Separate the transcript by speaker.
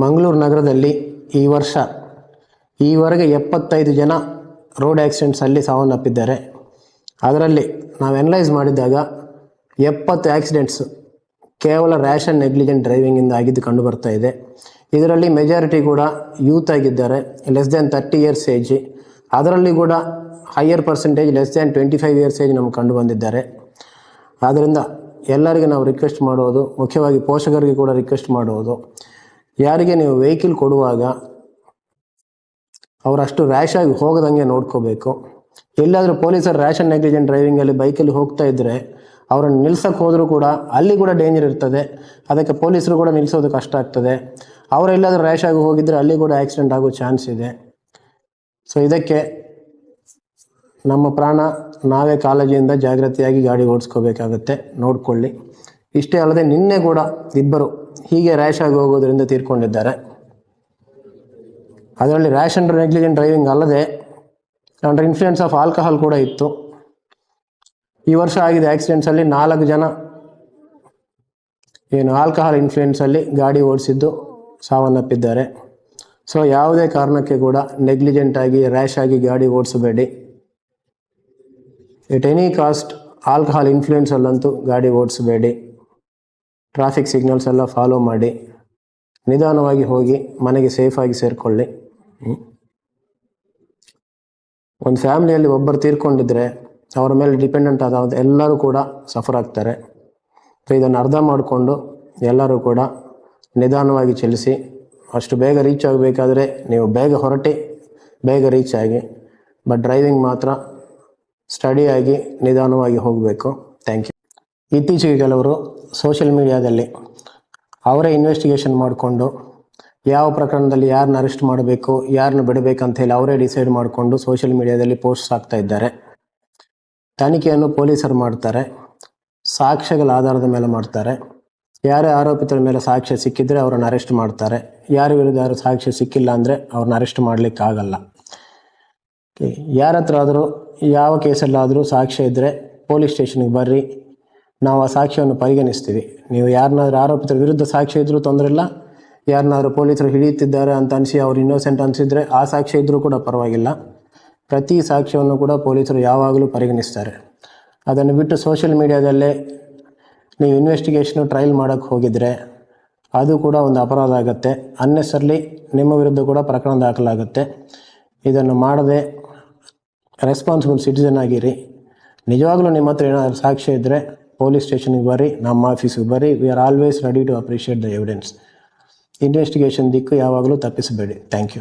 Speaker 1: ಮಂಗಳೂರು ನಗರದಲ್ಲಿ ಈ ವರ್ಷ ಈವರೆಗೆ ಎಪ್ಪತ್ತೈದು ಜನ ರೋಡ್ ಆ್ಯಕ್ಸಿಡೆಂಟ್ಸಲ್ಲಿ ಸಾವನ್ನಪ್ಪಿದ್ದಾರೆ. ಅದರಲ್ಲಿ ನಾವು ಅನಲೈಸ್ ಮಾಡಿದಾಗ ಎಪ್ಪತ್ತು ಆ್ಯಕ್ಸಿಡೆಂಟ್ಸು ಕೇವಲ ಆ್ಯಂಡ್ ನೆಗ್ಲಿಜೆಂಟ್ ಡ್ರೈವಿಂಗಿಂದ ಆಗಿದ್ದು ಕಂಡು ಬರ್ತಾ ಇದೆ. ಇದರಲ್ಲಿ ಮೆಜಾರಿಟಿ ಕೂಡ ಯೂತ್ ಆಗಿದ್ದಾರೆ less than thirty years age ಅದರಲ್ಲಿ ಕೂಡ higher percentage less than twenty five years age ನಮ್ಗೆ ಕಂಡು ಬಂದಿದ್ದಾರೆ. ಆದ್ದರಿಂದ ಎಲ್ಲರಿಗೆ ನಾವು ರಿಕ್ವೆಸ್ಟ್ ಮಾಡುವುದು ಮುಖ್ಯವಾಗಿ ಪೋಷಕರಿಗೆ ಕೂಡ ರಿಕ್ವೆಸ್ಟ್ ಮಾಡುವುದು ಯಾರಿಗೆ ನೀವು ವೆಹಿಕಲ್ ಕೊಡುವಾಗ ಅವರಷ್ಟು ರ್ಯಾಶ್ ಆಗಿ ಹೋಗದಂಗೆ ನೋಡ್ಕೋಬೇಕು. ಎಲ್ಲಾದರೂ ಪೊಲೀಸರು ರ್ಯಾಶ್ ಆ್ಯಂಡ್ ನೆಗ್ಲಿಜೆಂಟ್ ಡ್ರೈವಿಂಗಲ್ಲಿ ಬೈಕಲ್ಲಿ ಹೋಗ್ತಾ ಇದ್ದರೆ ಅವರನ್ನು ನಿಲ್ಸಕ್ಕೆ ಹೋದರೂ ಕೂಡ ಅಲ್ಲಿ ಕೂಡ ಡೇಂಜರ್ ಇರ್ತದೆ. ಅದಕ್ಕೆ ಪೊಲೀಸರು ಕೂಡ ನಿಲ್ಲಿಸೋದು ಕಷ್ಟ ಆಗ್ತದೆ. ಅವರೆಲ್ಲಾದರೂ ರ್ಯಾಶ್ ಆಗಿ ಹೋಗಿದ್ದರೆ ಅಲ್ಲಿ ಕೂಡ ಆಕ್ಸಿಡೆಂಟ್ ಆಗೋ ಚಾನ್ಸ್ ಇದೆ. ಸೊ ಇದಕ್ಕೆ ನಮ್ಮ ಪ್ರಾಣ ನಾವೇ ಕಾಳಜಿಯಿಂದ ಜಾಗ್ರತೆಯಾಗಿ ಗಾಡಿ ಓಡಿಸ್ಕೋಬೇಕಾಗತ್ತೆ. ನೋಡಿಕೊಳ್ಳಿ. ಇಷ್ಟೇ ಅಲ್ಲದೆ ನಿನ್ನೆ ಕೂಡ ಇಬ್ಬರು ಹೀಗೆ ರ್ಯಾಶ್ ಆಗಿ ಹೋಗೋದ್ರಿಂದ ತೀರ್ಕೊಂಡಿದ್ದಾರೆ. ಅದರಲ್ಲಿ ರ್ಯಾಶ್ ಅಂಡ್ ನೆಗ್ಲಿಜೆಂಟ್ ಡ್ರೈವಿಂಗ್ ಅಲ್ಲದೆ ಅಂಡರ್ ಇನ್ಫ್ಲೂಯೆನ್ಸ್ ಆಫ್ ಆಲ್ಕಹಾಲ್ ಕೂಡ ಇತ್ತು. ಈ ವರ್ಷ ಆಗಿದೆ ಆಕ್ಸಿಡೆಂಟ್ಸಲ್ಲಿ ನಾಲ್ಕು ಜನ ಏನು ಆಲ್ಕಹಾಲ್ ಇನ್ಫ್ಲೂಯೆನ್ಸಲ್ಲಿ ಗಾಡಿ ಓಡಿಸಿದ್ದು ಸಾವನ್ನಪ್ಪಿದ್ದಾರೆ. ಸೊ ಯಾವುದೇ ಕಾರಣಕ್ಕೆ ಕೂಡ ನೆಗ್ಲಿಜೆಂಟ್ ಆಗಿ ರ್ಯಾಶ್ ಆಗಿ ಗಾಡಿ ಓಡಿಸಬೇಡಿ. ಎಟ್ ಎನಿ ಕಾಸ್ಟ್ ಆಲ್ಕಹಾಲ್ ಇನ್ಫ್ಲೂಯೆನ್ಸಲ್ಲಂತೂ ಗಾಡಿ ಓಡಿಸಬೇಡಿ. ಟ್ರಾಫಿಕ್ ಸಿಗ್ನಲ್ಸ್ ಎಲ್ಲ ಫಾಲೋ ಮಾಡಿ, ನಿಧಾನವಾಗಿ ಹೋಗಿ ಮನೆಗೆ ಸೇಫಾಗಿ ಸೇರಿಕೊಳ್ಳಿ. ಒಂದು ಫ್ಯಾಮಿಲಿಯಲ್ಲಿ ಒಬ್ಬರು ತೀರ್ಕೊಂಡಿದ್ರೆ ಅವರ ಮೇಲೆ ಡಿಪೆಂಡೆಂಟ್ ಆದ ಎಲ್ಲರೂ ಕೂಡ ಸಫರ್ ಆಗ್ತಾರೆ. ಸೊ ಇದನ್ನು ಅರ್ಧ ಮಾಡಿಕೊಂಡು ಎಲ್ಲರೂ ಕೂಡ ನಿಧಾನವಾಗಿ ಚಲಿಸಿ, ಅಷ್ಟು ಬೇಗ ರೀಚ್ ಆಗಬೇಕಾದ್ರೆ ನೀವು ಬೇಗ ಹೊರಟಿ, ಬೇಗ ರೀಚ್ ಆಗಿ ಬಟ್ ಡ್ರೈವಿಂಗ್ ಮಾತ್ರ ಸ್ಟಡಿಯಾಗಿ ನಿಧಾನವಾಗಿ ಹೋಗಬೇಕು. ಥ್ಯಾಂಕ್ ಯು ಇತ್ತೀಚೆಗೆ ಕೆಲವರು ಸೋಷಿಯಲ್ ಮೀಡಿಯಾದಲ್ಲಿ ಅವರೇ ಇನ್ವೆಸ್ಟಿಗೇಷನ್ ಮಾಡಿಕೊಂಡು ಯಾವ ಪ್ರಕರಣದಲ್ಲಿ ಯಾರನ್ನ ಅರೆಸ್ಟ್ ಮಾಡಬೇಕು ಯಾರನ್ನ ಬಿಡಬೇಕಂತ ಹೇಳಿ ಅವರೇ ಡಿಸೈಡ್ ಮಾಡಿಕೊಂಡು ಸೋಷಿಯಲ್ ಮೀಡಿಯಾದಲ್ಲಿ ಪೋಸ್ಟ್ ಆಗ್ತಾ ಇದ್ದಾರೆ. ತನಿಖೆಯನ್ನು ಪೊಲೀಸರು ಮಾಡ್ತಾರೆ, ಸಾಕ್ಷ್ಯಗಳ ಆಧಾರದ ಮೇಲೆ ಮಾಡ್ತಾರೆ. ಯಾರೇ ಆರೋಪಿತರ ಮೇಲೆ ಸಾಕ್ಷ್ಯ ಸಿಕ್ಕಿದ್ರೆ ಅವರನ್ನು ಅರೆಸ್ಟ್ ಮಾಡ್ತಾರೆ. ಯಾರ ವಿರುದ್ಧ ಯಾರು ಸಾಕ್ಷ್ಯ ಸಿಕ್ಕಿಲ್ಲ ಅಂದರೆ ಅವ್ರನ್ನ ಅರೆಸ್ಟ್ ಮಾಡಲಿಕ್ಕೆ ಆಗಲ್ಲ. ಯಾರ ಹತ್ರ ಆದರೂ, ಯಾವ ಕೇಸಲ್ಲಾದರೂ ಸಾಕ್ಷ್ಯ ಇದ್ದರೆ ಪೊಲೀಸ್ ಸ್ಟೇಷನ್ಗೆ ಬರ್ರಿ. ನಾವು ಆ ಸಾಕ್ಷ್ಯವನ್ನು ಪರಿಗಣಿಸ್ತೀವಿ. ನೀವು ಯಾರನ್ನಾದ್ರೂ ಆರೋಪಿತರ ವಿರುದ್ಧ ಸಾಕ್ಷ್ಯ ಇದ್ದರೂ ತೊಂದರೆ ಇಲ್ಲ. ಯಾರನ್ನಾದ್ರೂ ಪೊಲೀಸರು ಹಿಡಿಯುತ್ತಿದ್ದಾರೆ ಅಂತ ಅನಿಸಿ ಅವ್ರು ಇನ್ನೋಸೆಂಟ್ ಅನಿಸಿದರೆ ಆ ಸಾಕ್ಷ್ಯ ಇದ್ದರೂ ಕೂಡ ಪರವಾಗಿಲ್ಲ. ಪ್ರತಿ ಸಾಕ್ಷ್ಯವನ್ನು ಕೂಡ ಪೊಲೀಸರು ಯಾವಾಗಲೂ ಪರಿಗಣಿಸ್ತಾರೆ. ಅದನ್ನು ಬಿಟ್ಟು ಸೋಷಿಯಲ್ ಮೀಡಿಯಾದಲ್ಲೇ ನೀವು ಇನ್ವೆಸ್ಟಿಗೇಷನು ಟ್ರಯಲ್ ಮಾಡೋಕ್ಕೆ ಹೋಗಿದರೆ ಅದು ಕೂಡ ಒಂದು ಅಪರಾಧ ಆಗುತ್ತೆ. ಅನ್ನೆಸರ್ಲಿ ನಿಮ್ಮ ವಿರುದ್ಧ ಕೂಡ ಪ್ರಕರಣ ದಾಖಲಾಗುತ್ತೆ. ಇದನ್ನು ಮಾಡದೆ ರೆಸ್ಪಾನ್ಸಿಬಲ್ ಸಿಟಿಸನ್ ಆಗಿರಿ. ನಿಜವಾಗ್ಲೂ ನಿಮ್ಮ ಹತ್ರ ಏನಾದರೂ ಸಾಕ್ಷ್ಯ ಇದ್ದರೆ ಪೊಲೀಸ್ ಸ್ಟೇಷನ್ಗೆ ಬರ್ರಿ, ನಮ್ಮ ಆಫೀಸಿಗೆ ಬರ್ರಿ. We are always ready to appreciate the evidence investigation ದಿಕ್ಕು ಯಾವಾಗಲೂ ತಪ್ಪಿಸಬೇಡಿ. Thank you